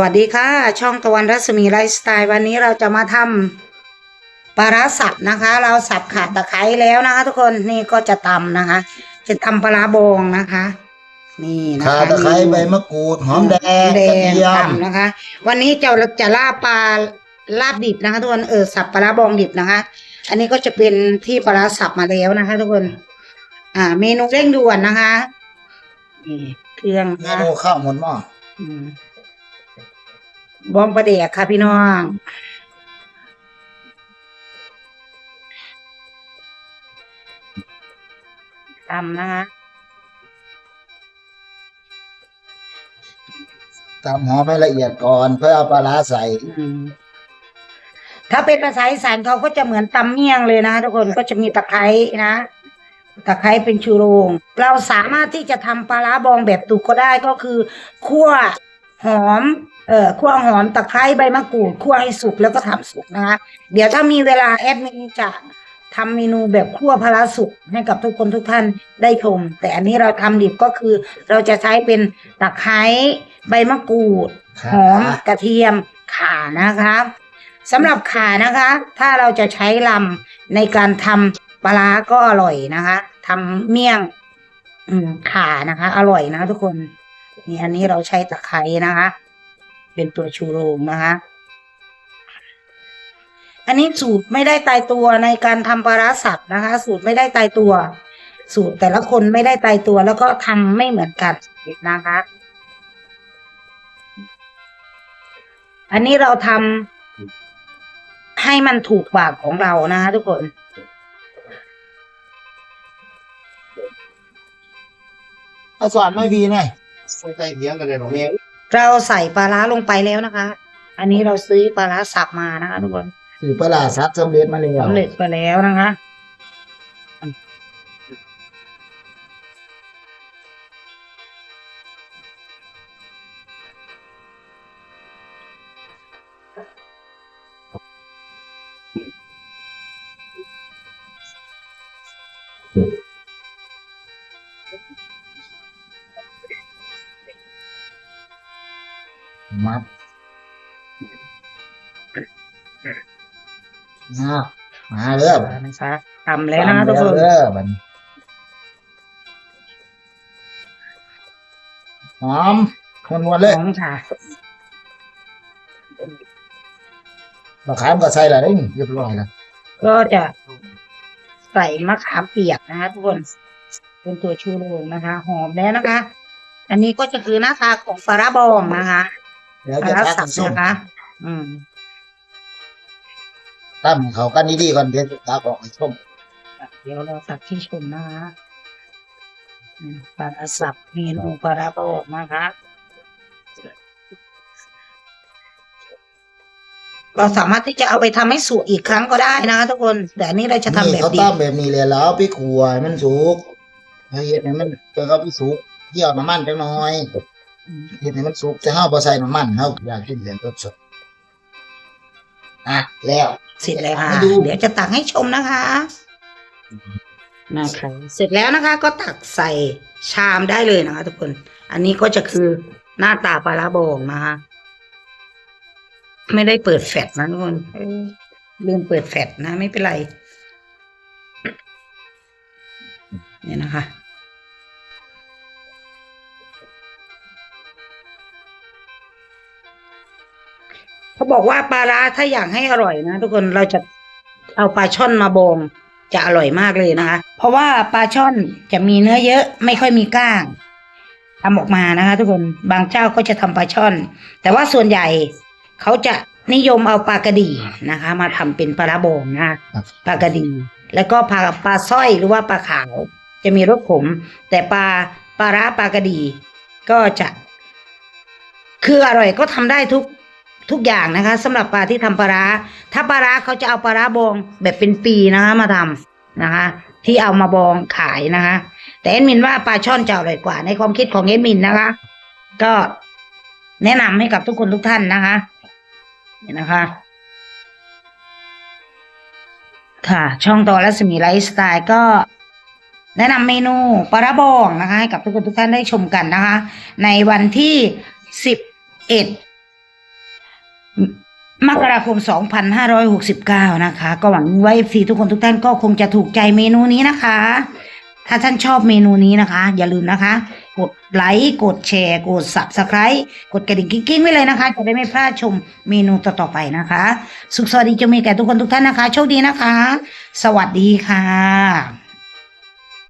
วัสดีค่ะ ช่องตะวันรัศมีไลฟ์สไตล์วันนี้เราจะมาทำปลาร้าสับนะคะ เราสับขาดตะไคร้แล้วนะคะ ทุกคนนี่ก็จะตำนะคะ จะตำปลาร้าบองนะคะ นี่นะคะข่าตะไคร้ใบมะกรูดหอมแดงแดกระงเทียมตำนะคะ วันนี้จะจะลาบปลาลาบดิบนะคะ ทุกคนเออสับปลาร้าบองดิบนะคะ อันนี้ก็จะเป็นที่ปลาร้าสับมาแล้วนะคะ ทุกคน อ่า เมนูเร่งด่วนนะคะนี่เครื่องเมนะคะนูข้าวหมดหม้ออืม บองประเดียกค่ะพี่น้องตำนะคะตำหอมให้ละเอียดก่อนเพื่อเอาปลาร้าใส่ อืมถ้าเป็นภาษาอีสานเขาก็จะเหมือนตำเมี่ยงเลยนะทุกคนก็จะมีตะไคร้นะตะไคร้เป็นชูโรง เราสามารถที่จะทำปลาร้าบองแบบตุกก็ได้ก็คือคั่ว หอมเอ่อคั่วหอมตะไคร้ใบมะกรูดคั่วให้สุกแล้วก็ทำสุกนะคะเดี๋ยวถ้ามีเวลาแอดมินจะทำเมนูแบบคั่วพลาสุกให้กับทุกคนทุกท่านได้ชม แต่อันนี้เราทำดิบก็คือ เราจะใช้เป็นตะไคร้ใบมะกรูดครับหอมกระเทียมข่านะคะสำหรับข่านะคะ ถ้าเราจะใช้ลำในการทำปลาร้าก็อร่อยนะคะทำเมี่ยงอืมข่านะคะ อร่อยนะทุกคน นี่อันนี้เราใช้ตะไคร้นะคะ เป็นตัวชูโรงนะคะ อันนี้สูตรไม่ได้ตายตัวในการทำปลาร้าสับนะคะ สูตรไม่ได้ตายตัว สูตรแต่ละคนไม่ได้ตายตัวแล้วก็ทำไม่เหมือนกันนะคะอันนี้เราทำให้มันถูกปากของเรานะคะทุกคน เอาสอนไม่ดีไง ใส่เทียงกันเลยหรอเนี่ยเราใส่ปลาร้าลงไปแล้วนะคะ อันนี้เราซื้อปลาร้าสับมานะคะทุกคนคือปลาร้าซับสำเร็จมาแล้วสำเร็จไปแล้วนะคะมั ดมามาเริ่มนะคะทำแล้วนะคะทุกคนเริ่มมันหอมคนวนๆเลยของค่ะมะขามก็ใส่แล้วนี่เรียบร้อยแล้วก็จะใส่มะขามเปียกนะคะทุกคนเป็นตัวชูโรงนะคะ หอมแล้วนะคะ อันนี้ก็จะคือหน้าตาของปลาร้าบองนะคะ เดี๋ยวปลาจะร้าตัสักบส้มนะคะอืมตั้มให้เขากันดีๆก่อนเดี๋ยวจะตักออกให้ส้มเดี๋ยวเราสับที่ชมนะคะอืมปลาร้าสับเมนูปลาร้าบองนะคะเราสามารถที่จะเอาไปทำให้สุกอีกครั้งก็ได้นะคะทุกคน แต่อันนี้เราจะทำนี่แบบเขาดิตั้บมแบบนี้เลยแล้วเอาไปขัวให้มันสุกให้เห็ดให้มันเพื่อเขาไปสุกเกี่ยวน้ำมันจังหน่อย เห็ดให้มันสุกจะห้าพอใส่น้ำมันเขาอยากกินเหรียญสดสดๆอะแล้ว เสร็จแล้วค่ะให้ดู เดี๋ยวจะตักให้ชมนะคะนะคะ เสร็จแล้วนะคะก็ตักใส่ชามได้เลยนะคะ ทุกคน อันนี้ก็จะคือหน้าตาปลาร้าบองนะคะไม่ได้เปิดแฟลชนะทุกคนเอ้ยลืมเปิดแฟลชนะ ไม่เป็นไร เนี่ยนะคะ เขาบอกว่าปลาร้าถ้าอยากให้อร่อยนะ ทุกคนเราจะเอาปลาช่อนมาบองจะอร่อยมากเลยนะคะ เพราะว่าปลาช่อนจะมีเนื้อเยอะไม่ค่อยมีก้างทำออกมานะคะ ทุกคนบางเจ้าก็จะทำปลาช่อน แต่ว่าส่วนใหญ่เขาจะนิยมเอาปลากระดีนะคะ มาทำเป็นปลาร้าบองนะคะปลากระดี แล้วก็ปลาปลาสร้อยหรือว่าปลาขาว จะมีรสขม แต่ปลาปลาร้าปลากระดี ก็จะ คืออร่อยก็ทำได้ทุก ทุกอย่างนะคะสำหรับปลาที่ทำปลาร้าถ้าปลาร้าเขาจะเอาปลาร้าบองแบบเป็นปีนะคะ มาทำนะคะ ที่เอามาบองขายนะคะ แต่เอ็มินว่าปลาช่อนจะอร่อยกว่า ในความคิดของเอ็มินนะคะ ก็แนะนำให้กับทุกคนทุกท่านนะคะนี่นะคะ ค่ะ ช่องต่อรัศมีไลฟ์สไตล์ก็แนะนำเมนูปลาร้าบองนะคะ ให้กับทุกคนทุกท่านได้ชมกันนะคะ ในวันที่สิบเอ็ด มกราคม 2569 นะคะ ก็หวังว่า FC ทุกคนทุกท่านก็คงจะถูกใจเมนูนี้นะคะ ถ้าท่านชอบเมนูนี้นะคะ อย่าลืมนะคะ กดไลค์กดแชร์ กด subscribe กดกระดิ่งกิ๊งๆไว้เลยนะคะ จะได้ไม่พลาดชมเมนูต่อๆไปนะคะ สุขสวัสดีจะมีแก่ทุกคนทุกท่านนะคะ โชคดีนะคะ สวัสดีค่ะ